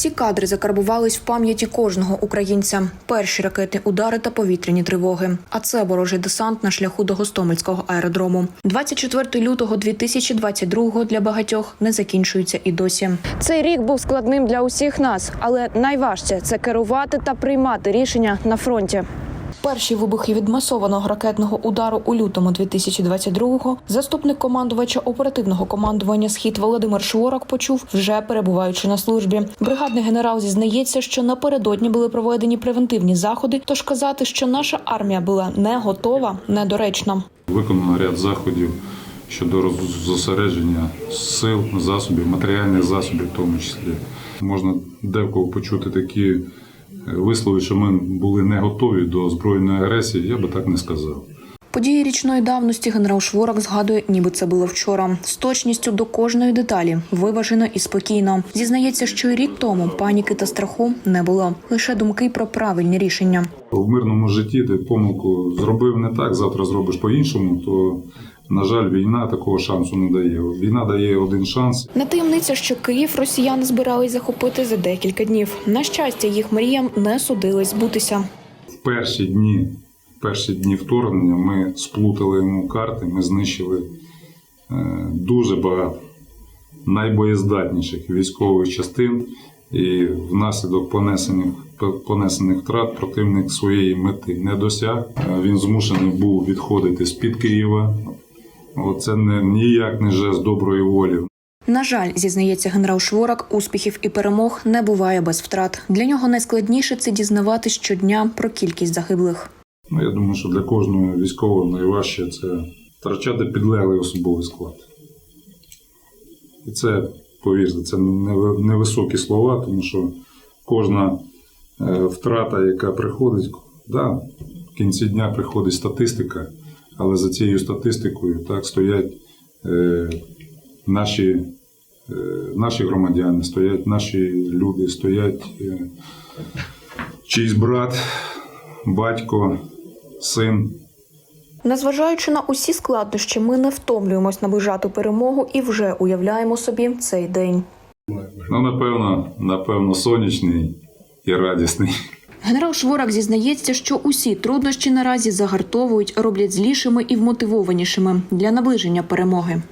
Ці кадри закарбувались в пам'яті кожного українця. Перші ракетні удари та повітряні тривоги. А це ворожий десант на шляху до Гостомельського аеродрому. 24 лютого 2022 для багатьох не закінчується і досі. Цей рік був складним для усіх нас, але найважче це керувати та приймати рішення на фронті. Перші вибухи від масованого ракетного удару у лютому 2022-го заступник командувача оперативного командування Схід Володимир Шворак почув, вже перебуваючи на службі. Бригадний генерал зізнається, що напередодні були проведені превентивні заходи. Тож казати, що наша армія була не готова, недоречно. Виконано ряд заходів щодо зосередження сил, засобів, матеріальних засобів, в тому числі. Можна декого почути такі е, що ми були не готові до збройної агресії. Я би так не сказав. Події річної давності генерал Шворак згадує, ніби це було вчора. З точністю до кожної деталі, виважено і спокійно. Зізнається, що рік тому паніки та страху не було. Лише думки про правильні рішення. В мирному житті ти помилку зробив не так, завтра зробиш по-іншому, то, на жаль, війна такого шансу не дає. Війна дає один шанс, Не таємниця, що Київ росіяни збирались захопити за декілька днів. На щастя, їх мріям не судилось збутися. в перші дні, в перші дні вторгнення ми сплутали йому карти, ми знищили е, дуже багато найбоєздатніших військових частин, і внаслідок понесених, понесених втрат противник своєї мети не досяг. Е, Він змушений був відходити з-під Києва. Це не ніяк не жест доброї волі. На жаль, зізнається генерал Шворак, успіхів і перемог не буває без втрат. Для нього найскладніше це дізнавати щодня про кількість загиблих. Ну, я думаю, що для кожного військового найважче це втрачати підлеглий особовий склад. І це, повірте, це невисокі слова, тому що кожна е, втрата, яка приходить, да, в кінці дня приходить статистика, але за цією статистикою так, стоять е, наші, е, наші громадяни, стоять наші люди, стоять е, чийсь брат, батько, син. Незважаючи на усі складнощі, ми не втомлюємось наближати перемогу і вже уявляємо собі цей день. Ну, напевно, напевно, сонячний і радісний. Генерал Шворак зізнається, що усі труднощі наразі загартовують, роблять злішими і вмотивованішими для наближення перемоги.